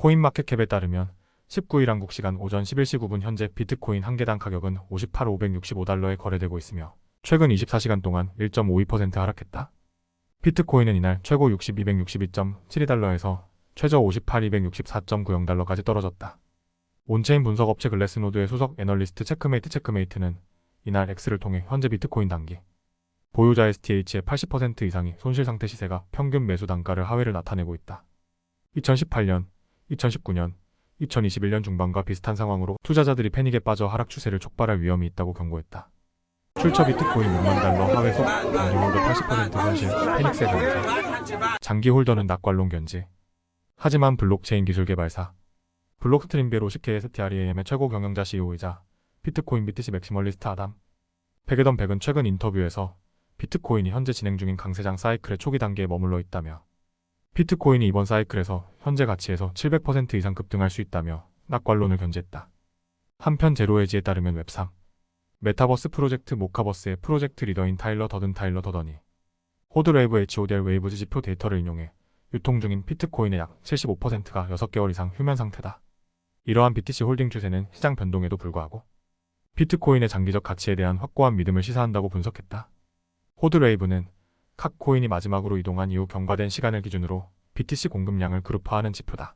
코인마켓캡에 따르면 19일 한국 시간 오전 11시 9분 현재 비트코인 한 개당 가격은 58,565달러에 거래되고 있으며 최근 24시간 동안 1.52% 하락했다. 비트코인은 이날 최고 62,262.72달러에서 최저 58,264.90달러까지 떨어졌다. 온체인 분석 업체 글래스노드의 소속 애널리스트 체크메이트 체크메이트는 이날 X를 통해 현재 비트코인 단기 보유자 STH의 80% 이상이 손실 상태 시세가 평균 매수 단가를 하회를 나타내고 있다. 2018년, 2019년, 2021년 중반과 비슷한 상황으로 투자자들이 패닉에 빠져 하락 추세를 촉발할 위험이 있다고 경고했다. 출처 비트코인 6만 달러 하회 속 단기 홀더 80% 손실 패닉세 강세 장기 홀더는 낙관론 견지. 하지만 블록체인 기술 개발사 블록스트림벨 50K STREAM의 최고 경영자 CEO이자 비트코인 BTC 맥시멀리스트 아담. 베게던 백은 최근 인터뷰에서 비트코인이 현재 진행 중인 강세장 사이클의 초기 단계에 머물러 있다며 비트코인이 이번 사이클에서 현재 가치에서 700% 이상 급등할 수 있다며 낙관론을 견지했다. 한편 제로에지에 따르면 웹3 메타버스 프로젝트 모카버스의 프로젝트 리더인 타일러 더든 타일러 더더니 호드웨이브 HODL 웨이브 지표 데이터를 인용해 유통 중인 비트코인의 약 75%가 6개월 이상 휴면 상태다. 이러한 BTC 홀딩 추세는 시장 변동에도 불구하고 비트코인의 장기적 가치에 대한 확고한 믿음을 시사한다고 분석했다. 호드웨이브는 각 코인이 마지막으로 이동한 이후 경과된 시간을 기준으로 BTC 공급량을 그룹화하는 지표다.